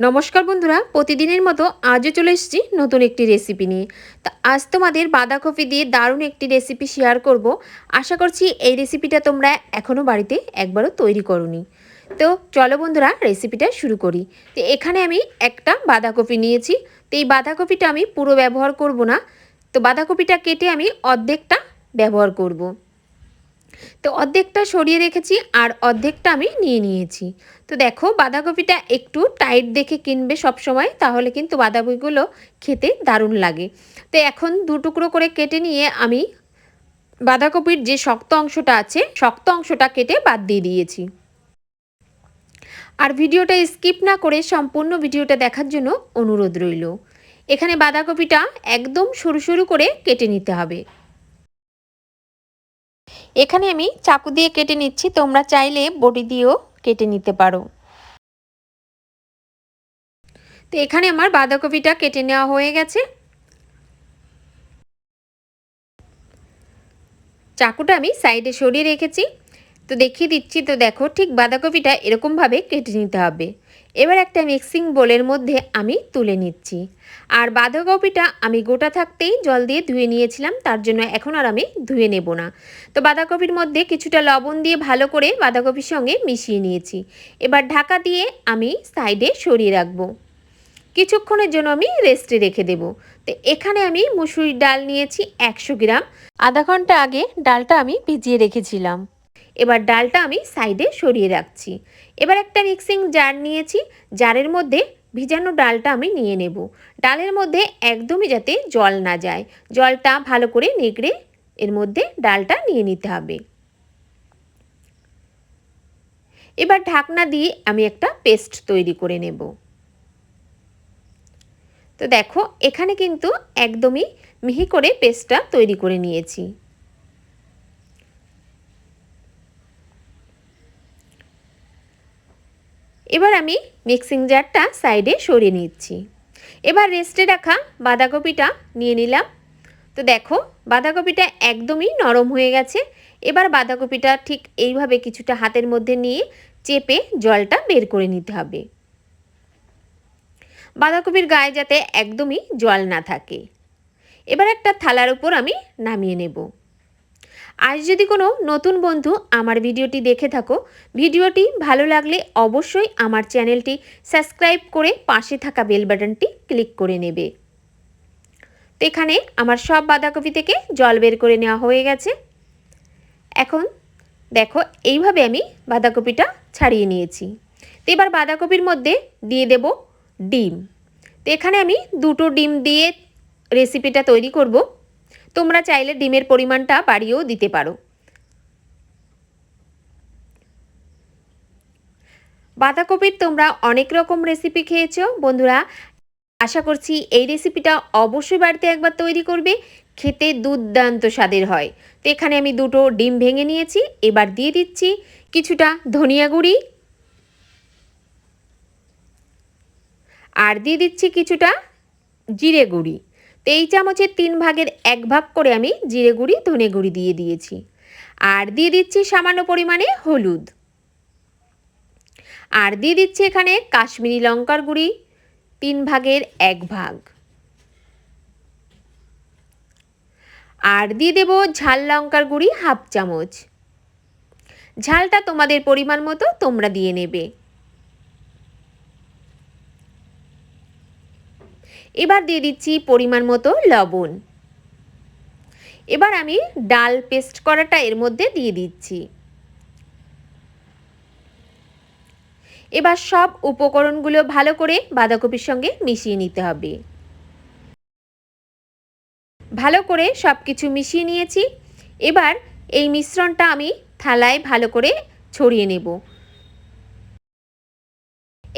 নমস্কার বন্ধুরা, প্রতিদিনের মতো আজও চলে এসেছি নতুন একটি রেসিপি নিয়ে। তা আজ তোমাদের বাঁধাকপি দিয়ে দারুণ একটি রেসিপি শেয়ার করব। আশা করছি এই রেসিপিটা তোমরা এখনও বাড়িতে একবারও তৈরি করনি। তো চলো বন্ধুরা রেসিপিটা শুরু করি। তো এখানে আমি একটা বাঁধাকপি নিয়েছি। তো এই বাঁধাকপিটা আমি পুরো ব্যবহার করব না। তো বাঁধাকপিটা কেটে আমি অর্ধেকটা ব্যবহার করব। তো অর্ধেকটা সরিয়ে রেখেছি আর অর্ধেকটা আমি নিয়ে নিয়েছি। তো দেখো বাঁধাকপিটা একটু টাইট দেখে কিনবে সব সময় তাহলে কিন্তু বাঁধাকপিগুলো খেতে দারুণ লাগে। তো এখন দু টুকরো করে কেটে নিয়ে আমি বাঁধাকপির যে শক্ত অংশটা আছে, শক্ত অংশটা কেটে বাদ দিয়ে দিয়েছি। আর ভিডিওটা স্কিপ না করে সম্পূর্ণ ভিডিওটা দেখার জন্য অনুরোধ রইল। এখানে বাঁধাকপিটা একদম সরু সরু করে কেটে নিতে হবে। এখানে আমি চাকু দিয়ে কেটে নিচ্ছি, তোমরা চাইলে বটি দিয়েও কেটে নিতে পারো। তো এখানে আমার বাঁধাকপিটা কেটে নেওয়া হয়ে গেছে। চাকুটা আমি সাইডে সরিয়ে রেখেছি। তো দেখিয়ে দিচ্ছি, তো দেখো ঠিক বাঁধাকপিটা এরকমভাবে কেটে নিতে হবে। এবার একটা মিক্সিং বোলের মধ্যে আমি তুলে নিচ্ছি। আর বাঁধাকপিটা আমি গোটা থাকতেই জল দিয়ে ধুয়ে নিয়েছিলাম, তার জন্য এখন আর আমি ধুয়ে নেব না। তো বাঁধাকপির মধ্যে কিছুটা লবণ দিয়ে ভালো করে বাঁধাকপির সঙ্গে মিশিয়ে নিয়েছি। এবার ঢাকা দিয়ে আমি সাইডে সরিয়ে রাখব। কিছুক্ষণের জন্য আমি রেস্টে রেখে দেব। তো এখানে আমি মুসুরির ডাল নিয়েছি একশো গ্রাম। আধা ঘণ্টা আগে ডালটা আমি ভিজিয়ে রেখেছিলাম। এবার ডালটা আমি সাইডে সরিয়ে রাখছি। এবার একটা মিক্সিং জার নিয়েছি, জারের মধ্যে ভিজানো ডালটা আমি নিয়ে নেব। ডালের মধ্যে একদমই যাতে জল না যায়। জলটা ভালো করে নেগড়ে এর মধ্যে ডালটা নিয়ে নিতে হবে। এবার ঢাকনা দিয়ে আমি একটা পেস্ট তৈরি করে নেব। তো দেখো, এখানে কিন্তু একদমই মিহি করে পেস্টটা তৈরি করে নিয়েছি। এবার আমি মিক্সিং জারটা সাইডে সরিয়ে নিচ্ছি। এবার রেস্টে রাখা বাঁধাকপিটা নিয়ে নিলাম। তো দেখো, বাঁধাকপিটা একদমই নরম হয়ে গেছে। এবার বাঁধাকপিটা ঠিক এইভাবে কিছুটা হাতের মধ্যে নিয়ে চেপে জলটা বের করে নিতে হবে। বাঁধাকপির গায়ে যাতে একদমই জল না থাকে। এবার একটা থালার উপর আমি নামিয়ে নেব। আজ যদি কোনো নতুন বন্ধু আমার ভিডিওটি দেখে থাকো, ভিডিওটি ভালো লাগলে অবশ্যই আমার চ্যানেলটি সাবস্ক্রাইব করে পাশে থাকা বেল বাটনটি ক্লিক করে নেবে। তো এখানে আমার সব বাঁধাকপি থেকে জল বের করে নেওয়া হয়ে গেছে। এখন দেখো, এইভাবে আমি বাঁধাকপিটা ছাড়িয়ে নিয়েছি। তো এবার বাঁধাকপির মধ্যে দিয়ে দেব ডিম। তো এখানে আমি দুটো ডিম দিয়ে রেসিপিটা তৈরি করব। তোমরা চাইলে ডিমের পরিমাণটা বাড়িয়েও দিতে পারো। বাঁধাকপির তোমরা অনেক রকম রেসিপি খেয়েছো। বন্ধুরা, আশা করছি এই রেসিপিটা অবশ্যই বাড়িতে একবার তৈরি করবে। খেতে দুর্দান্ত স্বাদের হয়। তো এখানে আমি দুটো ডিম ভেঙে নিয়েছি। এবার দিয়ে দিচ্ছি কিছুটা ধনিয়া গুঁড়ি। আর দিয়ে দিচ্ছি কিছুটা জিরে গুঁড়ি। এই চামচের তিন ভাগের এক ভাগ করে আমি জিরে গুঁড়ি, ধনে গুঁড়ি দিয়ে দিয়েছি। আর দিয়ে দিচ্ছি সামান্য পরিমাণে হলুদ। আর দিয়ে দিচ্ছি এখানে কাশ্মীরি লঙ্কার গুঁড়ি, তিন ভাগের এক ভাগ। আর দিয়ে দেব ঝাল লঙ্কার গুঁড়ি হাফ চামচ। ঝালটা তোমাদের পরিমাণ মতো তোমরা দিয়ে নেবে। এবার দিয়ে দিচ্ছি পরিমাণ মতো লবণ। এবার আমি ডাল পেস্ট করাটা এর মধ্যে দিয়ে দিচ্ছি। এবার সব উপকরণগুলো ভালো করে বাঁধাকপির সঙ্গে মিশিয়ে নিতে হবে। ভালো করে সব কিছু মিশিয়ে নিয়েছি। এবার এই মিশ্রণটা আমি থালায় ভালো করে ছড়িয়ে নেব।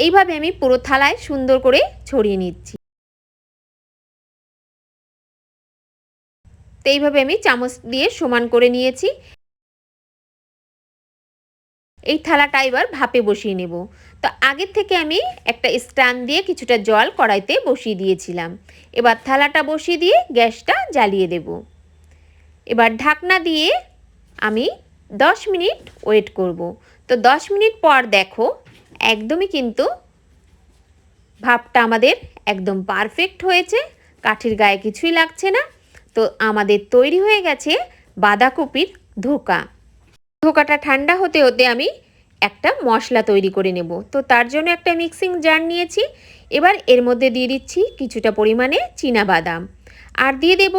এইভাবে আমি পুরো থালায় সুন্দর করে ছড়িয়ে নিচ্ছি। তো এইভাবে আমি চামচ দিয়ে সমান করে নিয়েছি। এই থালাটা এবার ভাপে বসিয়ে নেব। তো আগের থেকে আমি একটা স্ট্যান্ড দিয়ে কিছুটা জল কড়াইতে বসিয়ে দিয়েছিলাম। এবার থালাটা বসিয়ে দিয়ে গ্যাসটা জ্বালিয়ে দেব। এবার ঢাকনা দিয়ে আমি দশ মিনিট ওয়েট করব। তো দশ মিনিট পর দেখো একদমই কিন্তু ভাপটা আমাদের একদম পারফেক্ট হয়েছে। কাঠির গায়ে কিছুই লাগছে না। তো আমাদের তৈরি হয়ে গেছে বাঁধাকপির ধোকা। ধোকাটা ঠান্ডা হতে হতে আমি একটা মশলা তৈরি করে নেব। তো তার জন্য একটা মিক্সিং জার নিয়েছি। এবার এর মধ্যে দিয়ে দিচ্ছি কিছুটা পরিমাণে বাদাম আর দিয়ে দেব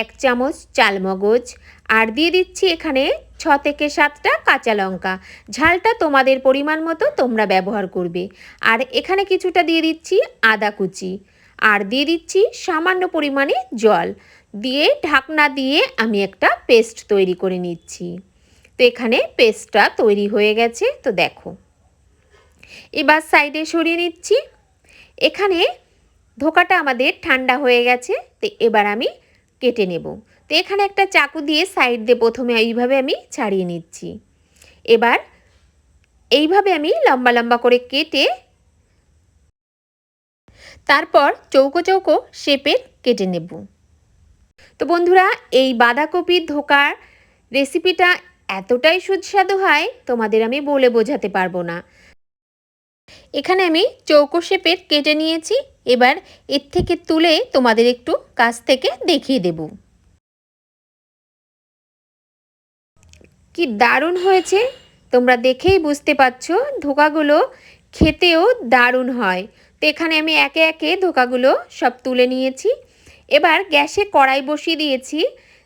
এক চামচ চালমগজ। আর দিয়ে দিচ্ছি এখানে ছ থেকে সাতটা কাঁচা লঙ্কা। ঝালটা তোমাদের পরিমাণ মতো তোমরা ব্যবহার করবে। আর এখানে কিছুটা দিয়ে দিচ্ছি আদা কুচি। আর দিয়ে দিচ্ছি সামান্য পরিমাণে জল। দিয়ে, ঢাকনা দিয়ে আমি একটা পেস্ট তৈরি করে নিচ্ছি। তো এখানে পেস্টটা তৈরি হয়ে গেছে, তো দেখো। এবার সাইডে সরিয়ে নিচ্ছি। এখানে ধোকাটা আমাদের ঠান্ডা হয়ে গেছে, তো এবার আমি কেটে নেব। তো এখানে একটা চাকু দিয়ে সাইড দিয়ে প্রথমে এইভাবে আমি ছাড়িয়ে নিচ্ছি। এবার এইভাবে আমি লম্বা লম্বা করে কেটে তারপর চৌকো চৌকো শেপের কেটে নেব। তো বন্ধুরা, এই বাঁধাকপির ধোকার রেসিপিটা এতটাই সুস্বাদু হয়, তোমাদের আমি বলে বোঝাতে পারব না। এখানে আমি চৌকো শেপের কেটে নিয়েছি, এবার এর থেকে তুলে তোমাদের একটু কাছ থেকে দেখিয়ে দেব। কি দারুণ হয়েছে! তোমরা দেখেই বুঝতে পারছ, ধোকাগুলো খেতেও দারুণ হয়। তো এখানে আমি একে একে ধোকাগুলো সব তুলে নিয়েছি। এবার গ্যাসে কড়াই বসিয়ে দিয়েছি।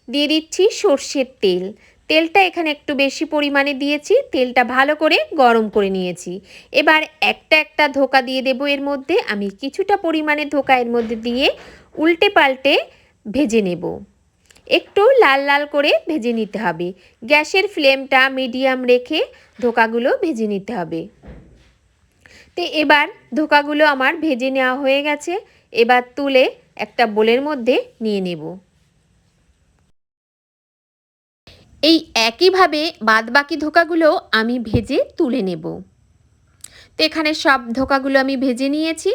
দিয়ে দিচ্ছি সর্ষের তেল। তেলটা এখানে একটু বেশি পরিমাণে দিয়েছি। তেলটা ভালো করে গরম করে নিয়েছি। এবার একটা একটা ধোকা দিয়ে দেবো এর মধ্যে। আমি কিছুটা পরিমাণে ধোকা এর মধ্যে দিয়ে উল্টে পাল্টে ভেজে নেব। একটু লাল লাল করে ভেজে নিতে হবে। গ্যাসের ফ্লেমটা মিডিয়াম রেখে ধোকাগুলো ভেজে নিতে হবে। তো এবার ধোকাগুলো আমার ভেজে নেওয়া হয়ে গেছে। এবার তুলে একটা বোলের মধ্যে নিয়ে নেব। এই একইভাবে বাদবাকি ধোকাগুলো আমি ভেজে তুলে নেব। তো এখানে সব ধোকাগুলো আমি ভেজে নিয়েছি।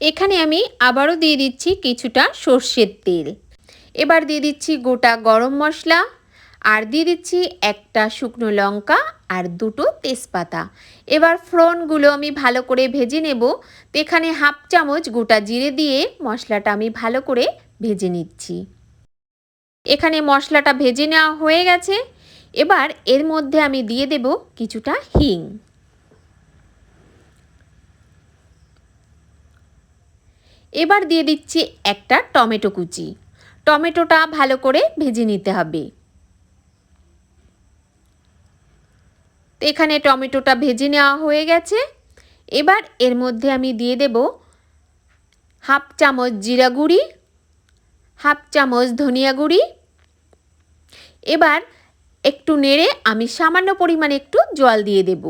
এখানে আমি আবারও দিয়ে দিচ্ছি কিছুটা সর্ষের তেল। এবার দিয়ে দিচ্ছি গোটা গরম মশলা। আর দিয়ে দিচ্ছি একটা শুকনো লঙ্কা আর দুটো তেজপাতা। এবার ফ্রনগুলো আমি ভালো করে ভেজে নেব। তো এখানে হাফ চামচ গোটা জিরে দিয়ে মশলাটা আমি ভালো করে ভেজে নিচ্ছি। এখানে মশলাটা ভেজে নেওয়া হয়ে গেছে। এবার এর মধ্যে আমি দিয়ে দেব কিছুটা হিং। এবার দিয়ে দিচ্ছি একটা টমেটো কুচি। টমেটোটা ভালো করে ভেজে নিতে হবে। তো এখানে টমেটোটা ভেজে নেওয়া হয়ে গেছে। এবার এর মধ্যে আমি দিয়ে দেব হাফ চামচ জিরা গুঁড়ি, হাফ চামচ ধনিয়া গুঁড়ি। এবার একটু নেড়ে আমি সামান্য পরিমাণে একটু জল দিয়ে দেব।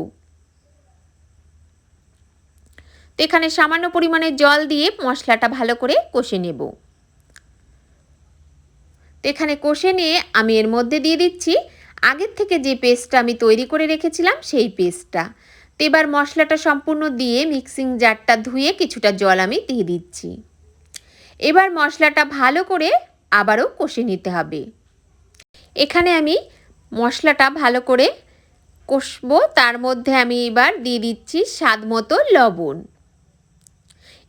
তো এখানে সামান্য পরিমাণে জল দিয়ে মশলাটা ভালো করে কষে নেব। তো এখানে কষে নিয়ে আমি এর মধ্যে দিয়ে দিচ্ছি আগের থেকে যে পেস্টটা আমি তৈরি করে রেখেছিলাম, সেই পেস্টটা তো এবার মশলাটা সম্পূর্ণ দিয়ে মিক্সিং জারটা ধুয়ে কিছুটা জল আমি দিয়ে দিচ্ছি। এবার মশলাটা ভালো করে আবারও কষে নিতে হবে। এখানে আমি মশলাটা ভালো করে কষবো, তার মধ্যে আমি এবার দিয়ে দিচ্ছি স্বাদ মতো লবণ।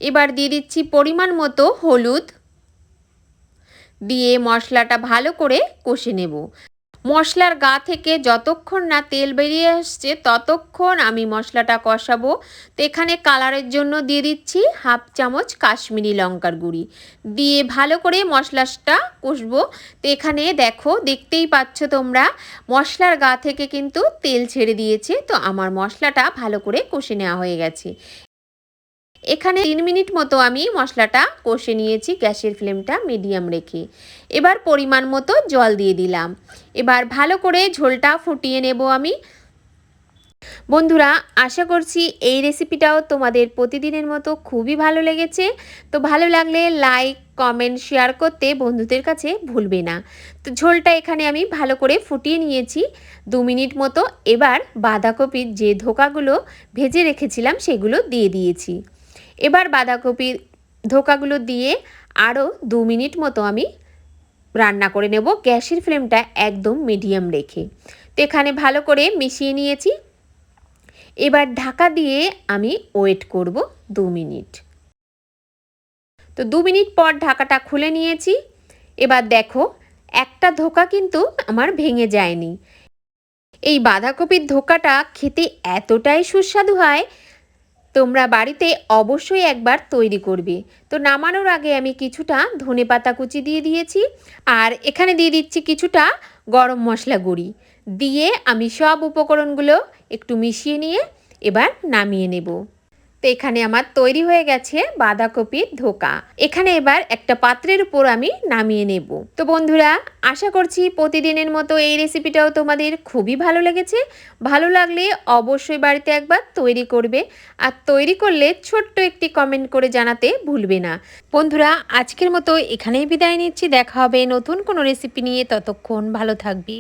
এবার দিয়ে দিচ্ছি পরিমাণ মতো হলুদ। দিয়ে মশলাটা ভালো করে কষে নেব। মশলার গা থেকে যতক্ষণ না তেল বেরিয়ে আসছে, ততক্ষণ আমি মশলাটা কষাবো। তো এখানে কালারের জন্য দিয়ে দিচ্ছি হাফ চামচ কাশ্মীরি লঙ্কার গুঁড়ি। দিয়ে ভালো করে মশলাটা কষবো। তো এখানে দেখো, দেখতেই পাচ্ছ তোমরা, মশলার গা থেকে কিন্তু তেল ছেড়ে দিয়েছে। তো আমার মশলাটা ভালো করে কষে নেওয়া হয়ে গেছে। এখানে তিন মিনিট মতো আমি মশলাটা কষে নিয়েছি, গ্যাসের ফ্লেমটা মিডিয়াম রেখে। এবার পরিমাণ মতো জল দিয়ে দিলাম। এবার ভালো করে ঝোলটা ফুটিয়ে নেব আমি। বন্ধুরা, আশা করছি এই রেসিপিটাও তোমাদের প্রতিদিনের মতো খুবই ভালো লেগেছে। তো ভালো লাগলে লাইক, কমেন্ট, শেয়ার করতে বন্ধুদের কাছে ভুলবে না। তো ঝোলটা এখানে আমি ভালো করে ফুটিয়ে নিয়েছি। দু মিনিট মতো এবার বাঁধাকপির যে ধোকাগুলো ভেজে রেখেছিলাম সেগুলো দিয়ে দিয়েছি। এবার বাঁধাকপির ধোকাগুলো দিয়ে আরও দু মিনিট মতো আমি রান্না করে নেব। গ্যাসের ফ্লেমটা একদম মিডিয়াম রেখে। তো এখানে ভালো করে মিশিয়ে নিয়েছি। এবার ঢাকা দিয়ে আমি ওয়েট করব দু মিনিট। তো দু মিনিট পর ঢাকাটা খুলে নিয়েছি। এবার দেখো, একটা ধোকা কিন্তু আমার ভেঙে যায়নি। এই বাঁধাকপির ধোকাটা খেতে এতটাই সুস্বাদু হয় তোমরা বাড়িতে অবশ্যই একবার তৈরি করবে। তো নামানোর আগে আমি কিছুটা ধনে পাতা কুচি দিয়ে দিয়েছি, আর এখানে দিয়ে দিচ্ছি কিছুটা গরম মশলা গুঁড়ি। দিয়ে আমি সব উপকরণগুলো একটু মিশিয়ে নিয়ে এবার নামিয়ে নেব। তো এখানে আমার তৈরি হয়ে গেছে বাঁধাকপির ধোকা। এখানে এবার একটা পাত্রের উপর আমি নামিয়ে নেব। তো বন্ধুরা, আশা করছি প্রতিদিনের মতো এই রেসিপিটাও তোমাদের খুবই ভালো লেগেছে। ভালো লাগলে অবশ্যই বাড়িতে একবার তৈরি করবে। আর তৈরি করলে ছোট্ট একটি কমেন্ট করে জানাতে ভুলবে না। বন্ধুরা, আজকের মতো এখানেই বিদায় নিচ্ছি। দেখা হবে নতুন কোনো রেসিপি নিয়ে। ততক্ষণ ভালো থাকবে।